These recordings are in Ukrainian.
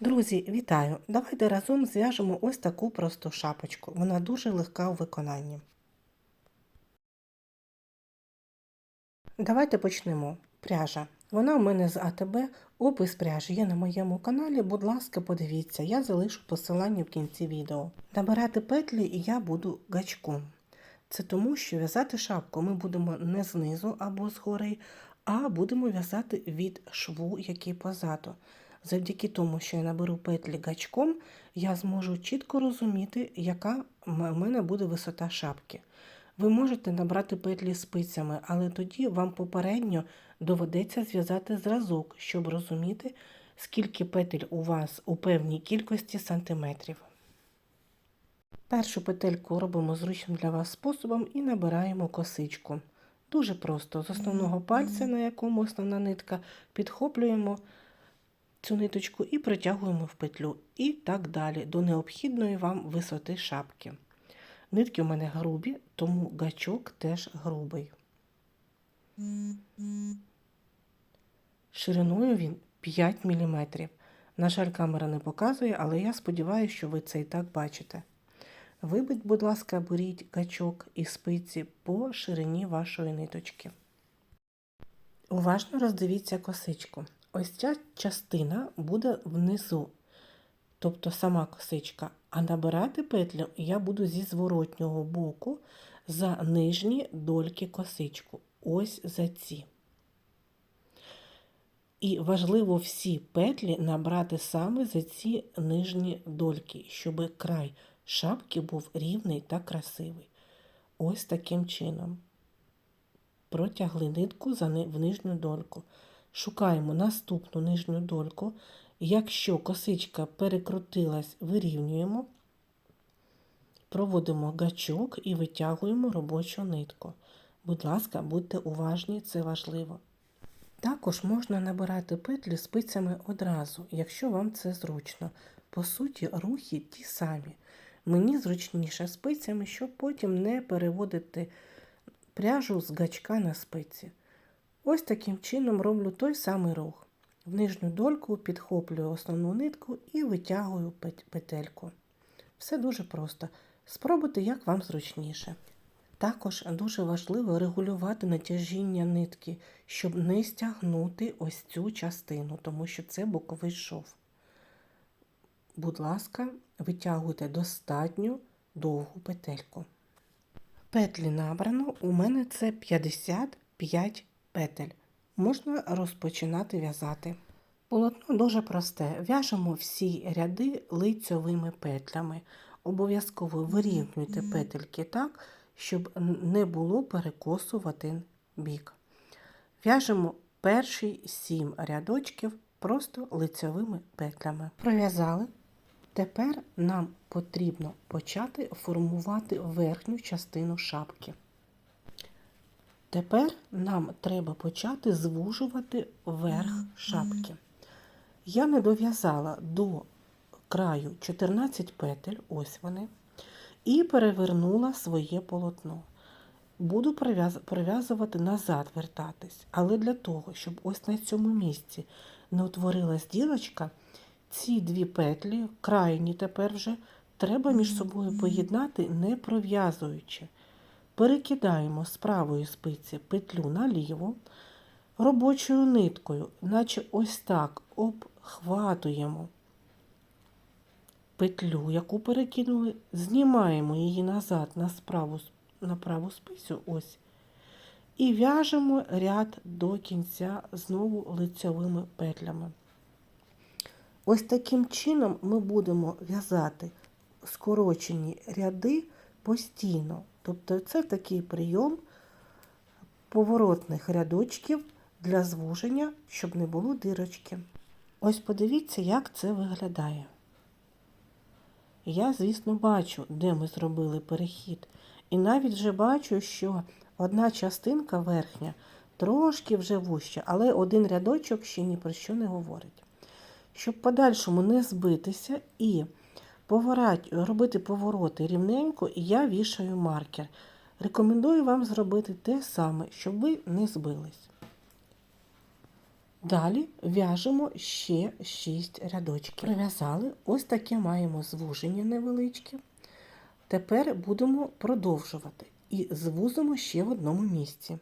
Друзі, вітаю! Давайте разом зв'яжемо ось таку просту шапочку. Вона дуже легка у виконанні. Давайте почнемо. Пряжа. Вона у мене з АТБ. Опис пряжі є на моєму каналі. Будь ласка, подивіться, я залишу посилання в кінці відео. Набирати петлі я буду гачком. Це тому, що в'язати шапку ми будемо не знизу або згори, а будемо в'язати від шву, який позаду. Завдяки тому, що я наберу петлі гачком, я зможу чітко розуміти, яка в мене буде висота шапки. Ви можете набрати петлі спицями, але тоді вам попередньо доведеться зв'язати зразок, щоб розуміти, скільки петель у вас у певній кількості сантиметрів. Першу петельку робимо зручним для вас способом і набираємо косичку. Дуже просто з основного пальця, на якому основна нитка, підхоплюємо цю ниточку і протягуємо в петлю. І так далі, до необхідної вам висоти шапки. Нитки у мене грубі, тому гачок теж грубий. Шириною він 5 мм. На жаль, камера не показує, але я сподіваюся, що ви це і так бачите. Вибить, будь ласка, беріть гачок і спиці по ширині вашої ниточки. Уважно роздивіться косичку. Ось ця частина буде внизу, тобто сама косичка, а набирати петлю я буду зі зворотнього боку за нижні дольки косичку. Ось за ці. І важливо всі петлі набрати саме за ці нижні дольки, щоб край шапки був рівний та красивий. Ось таким чином. Протягли нитку в нижню дольку. Шукаємо наступну нижню дольку. Якщо косичка перекрутилась, вирівнюємо, проводимо гачок і витягуємо робочу нитку. Будь ласка, будьте уважні, це важливо. Також можна набирати петлі спицями одразу, якщо вам це зручно. По суті, рухи ті самі. Мені зручніше спицями, щоб потім не переводити пряжу з гачка на спиці. Ось таким чином роблю той самий рух. В нижню дольку підхоплюю основну нитку і витягую петельку. Все дуже просто. Спробуйте, як вам зручніше. Також дуже важливо регулювати натяжіння нитки, щоб не стягнути ось цю частину, тому що це боковий шов. Будь ласка, витягуйте достатньо довгу петельку. Петлі набрано, у мене це 55 петель. Можна розпочинати в'язати. Полотно дуже просте. В'яжемо всі ряди лицьовими петлями. Обов'язково вирівнюйте петельки так, щоб не було перекосу в один бік. В'яжемо перші сім рядочків просто лицьовими петлями. Пров'язали. Тепер нам потрібно почати формувати верхню частину шапки. Тепер нам треба почати звужувати верх шапки. Я не дов'язала до краю 14 петель, ось вони, і перевернула своє полотно. Буду прив'язувати назад, вертатись. Але для того, щоб ось на цьому місці не утворилась ділочка, ці дві петлі, крайні тепер вже, треба між собою поєднати, не пров'язуючи. Перекидаємо з правої спиці петлю наліво, робочою ниткою, наче ось так обхватуємо петлю, яку перекинули, знімаємо її назад на справу, на праву спицю, ось, і в'яжемо ряд до кінця знову лицьовими петлями. Ось таким чином ми будемо в'язати скорочені ряди постійно. Тобто це такий прийом поворотних рядочків для звуження, щоб не було дирочки. Ось подивіться, як це виглядає. Я, звісно, бачу, де ми зробили перехід. І навіть вже бачу, що одна частинка верхня трошки вже вуща, але один рядочок ще ні про що не говорить. Щоб подальшому не збитися і поворот, робити повороти рівненько, і я вішаю маркер. Рекомендую вам зробити те саме, щоб ви не збились. Далі в'яжемо ще 6 рядочків. Прив'язали, ось таке маємо звуження невеличке. Тепер будемо продовжувати і звузимо ще в одному місці.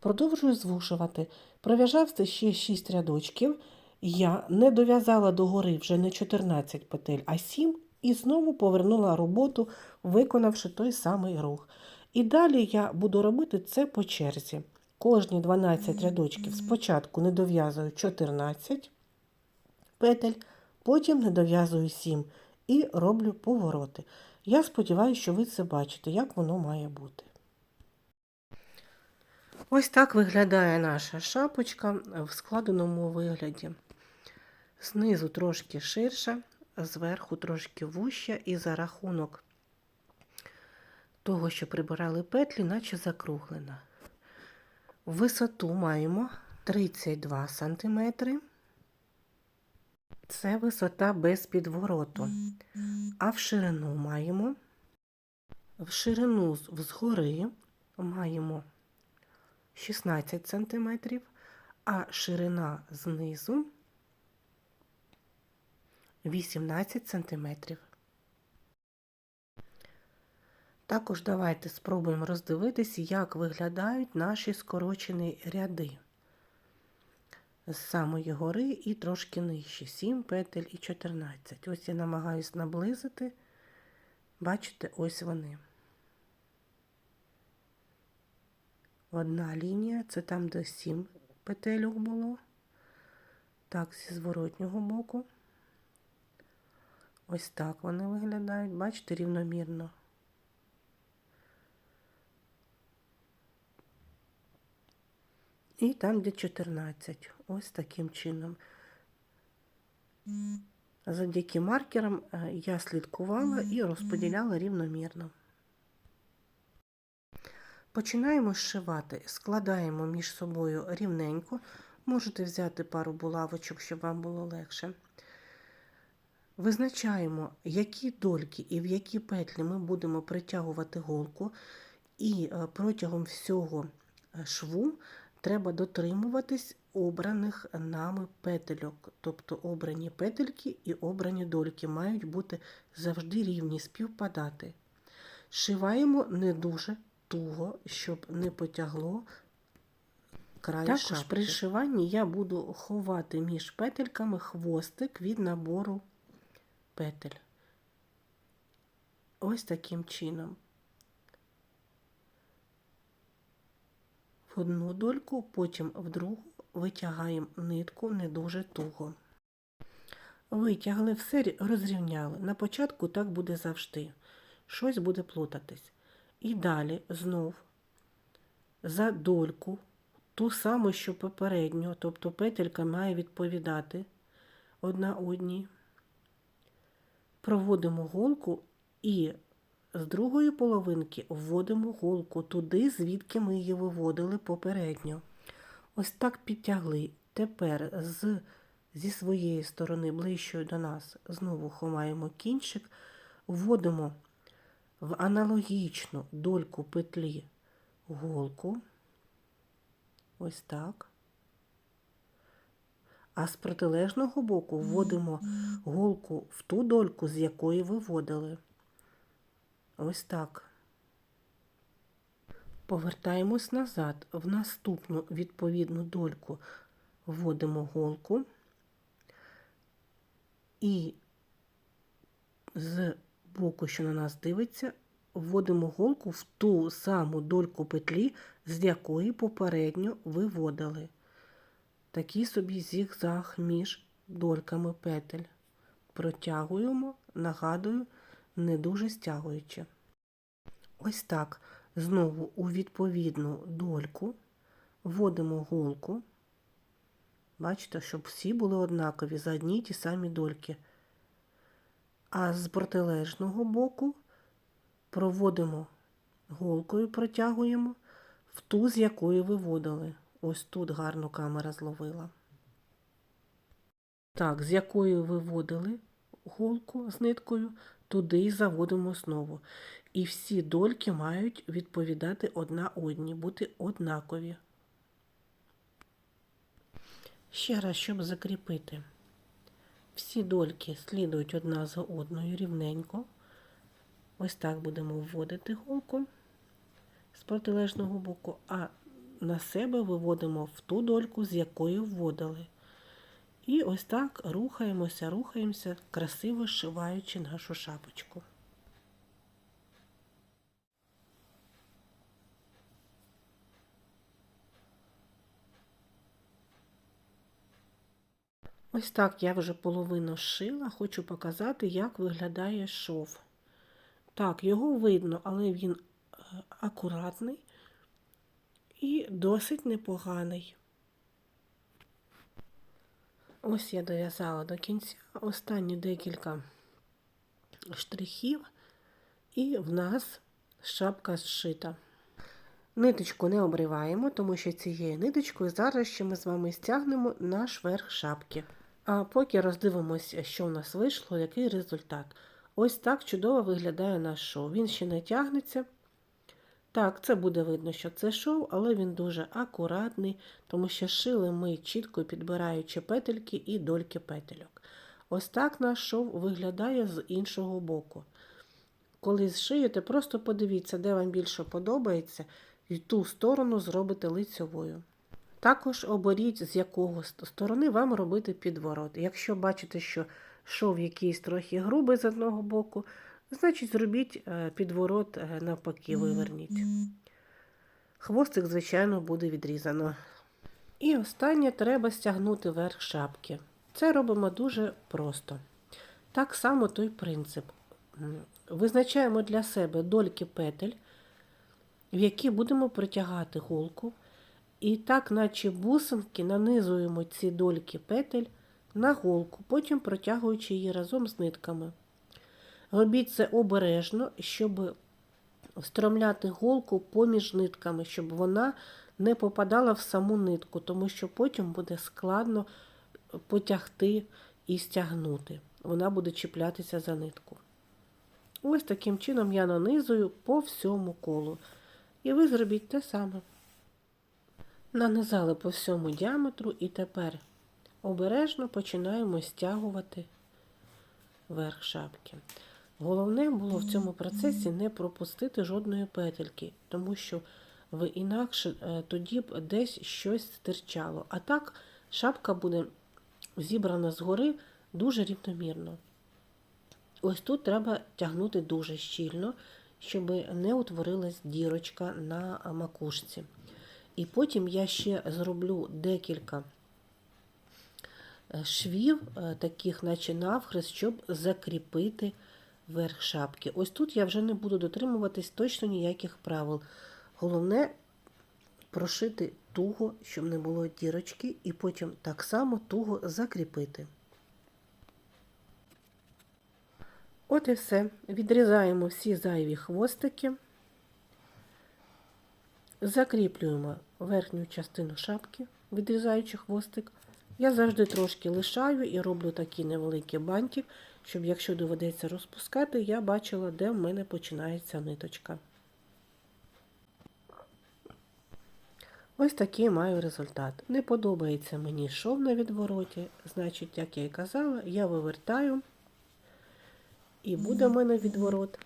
Продовжую звушувати. Пров'яжався ще 6 рядочків. Я не дов'язала до гори вже не 14 петель, а 7 і знову повернула роботу, виконавши той самий рух. І далі я буду робити це по черзі. Кожні 12 рядочків спочатку не дов'язую 14 петель, потім не дов'язую 7 і роблю повороти. Я сподіваюся, що ви це бачите, як воно має бути. Ось так виглядає наша шапочка в складеному вигляді. Знизу трошки ширша, зверху трошки вуща, і за рахунок того, що прибирали петлі, наче закруглена. Висоту маємо 32 см. Це висота без підвороту. А в ширину маємо в ширину згори маємо 16 см, а ширина знизу 18 см. Також давайте спробуємо роздивитися, як виглядають наші скорочені ряди. З самої гори і трошки нижче. 7 петель і 14. Ось я намагаюсь наблизити. Бачите, ось вони. Одна лінія, це там, де 7 петельок було. Так, зі зворотнього боку. Ось так вони виглядають, бачите, рівномірно. І там, де 14. Ось таким чином. Завдяки маркерам е, я слідкувала і розподіляла рівномірно. Починаємо зшивати, складаємо між собою рівненько. Можете взяти пару булавочок, щоб вам було легше. Визначаємо, які дольки і в які петлі ми будемо притягувати голку, і е, протягом всього е, шву треба дотримуватись обраних нами петельок. Тобто обрані петельки і обрані дольки мають бути завжди рівні, співпадати. Шиваємо не дуже туго, щоб не потягло край Також шапки. при шиванні я буду ховати між петельками хвостик від набору петель. Ось таким чином. В одну дольку, потім в другу витягаємо нитку не дуже туго. Витягли, все розрівняли. На початку так буде завжди. Щось буде плутатись. І далі знов за дольку, ту саму, що попередньо, тобто петелька має відповідати одна одній. Проводимо голку і з другої половинки вводимо голку туди, звідки ми її виводили попередньо. Ось так підтягли. Тепер з, зі своєї сторони, ближчою до нас, знову ховаємо кінчик, вводимо в аналогічну дольку петлі голку. Ось так. А з протилежного боку вводимо голку в ту дольку, з якої виводили. Ось так. Повертаємось назад. В наступну відповідну дольку вводимо голку і з боку, що на нас дивиться, вводимо голку в ту саму дольку петлі, з якої попередньо виводили. Такий собі зігзаг між дольками петель. Протягуємо, нагадую, не дуже стягуючи. Ось так знову у відповідну дольку вводимо голку. Бачите, щоб всі були однакові за одні ті самі дольки. А з протилежного боку проводимо голкою, протягуємо в ту, з якої виводили. Ось тут гарно камера зловила. Так, з якої виводили голку з ниткою, туди і заводимо основу. І всі дольки мають відповідати одна одній, бути однакові. Ще раз, щоб закріпити. Всі дольки слідують одна за одною рівненько. Ось так будемо вводити голку з протилежного боку, а на себе виводимо в ту дольку, з якої вводили. І ось так рухаємося, рухаємося, красиво зшиваючи нашу шапочку. Ось так я вже половину шила, хочу показати, як виглядає шов. Так, його видно, але він е, акуратний і досить непоганий. Ось я дов'язала до кінця останні декілька штрихів, і в нас шапка зшита. Ниточку не обриваємо, тому що цією ниточкою зараз ще ми з вами стягнемо наш верх шапки. А поки роздивимося, що в нас вийшло, який результат. Ось так чудово виглядає наш шов. Він ще не тягнеться. Так, це буде видно, що це шов, але він дуже акуратний, тому що шили ми чітко підбираючи петельки і дольки петельок. Ось так наш шов виглядає з іншого боку. Коли зшиєте, просто подивіться, де вам більше подобається, і ту сторону зробите лицьовою. Також оберіть, з якого сторони вам робити підворот. Якщо бачите, що шов якийсь трохи грубий з одного боку, значить зробіть е, підворот е, навпаки, виверніть. Хвостик, звичайно, буде відрізано. І останнє треба стягнути верх шапки. Це робимо дуже просто. Так само той принцип. Визначаємо для себе дольки петель, в які будемо притягати голку. І так, наче бусинки, нанизуємо ці дольки петель на голку, потім протягуючи її разом з нитками. Робіть це обережно, щоб встромляти голку поміж нитками, щоб вона не попадала в саму нитку, тому що потім буде складно потягти і стягнути. Вона буде чіплятися за нитку. Ось таким чином я нанизую по всьому колу. І ви зробіть те саме. Нанизали по всьому діаметру і тепер обережно починаємо стягувати верх шапки. Головне було в цьому процесі не пропустити жодної петельки, тому що ви інакше е, тоді б десь щось стирчало. А так шапка буде зібрана згори дуже рівномірно. Ось тут треба тягнути дуже щільно, щоб не утворилась дірочка на макушці. І потім я ще зроблю декілька е, швів, е, таких, наче навхрест, щоб закріпити верх шапки. Ось тут я вже не буду дотримуватись точно ніяких правил. Головне прошити туго, щоб не було дірочки, і потім так само туго закріпити. От і все. Відрізаємо всі зайві хвостики. Закріплюємо верхню частину шапки, відрізаючи хвостик. Я завжди трошки лишаю і роблю такий невеликий бантик, щоб, якщо доведеться розпускати, я бачила, де в мене починається ниточка. Ось такий маю результат. Не подобається мені шов на відвороті, значить, як я і казала, я вивертаю, і буде в мене відворот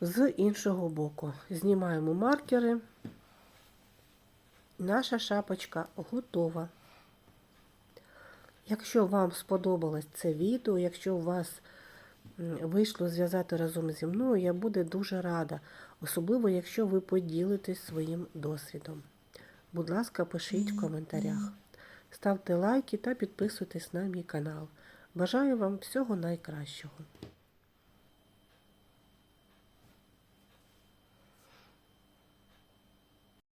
з іншого боку. Знімаємо маркери. Наша шапочка готова. Якщо вам сподобалось це відео, якщо у вас вийшло зв'язати разом зі мною, я буду дуже рада, особливо, якщо ви поділитесь своїм досвідом. Будь ласка, пишіть в коментарях. Ставте лайки та підписуйтесь на мій канал. Бажаю вам всього найкращого.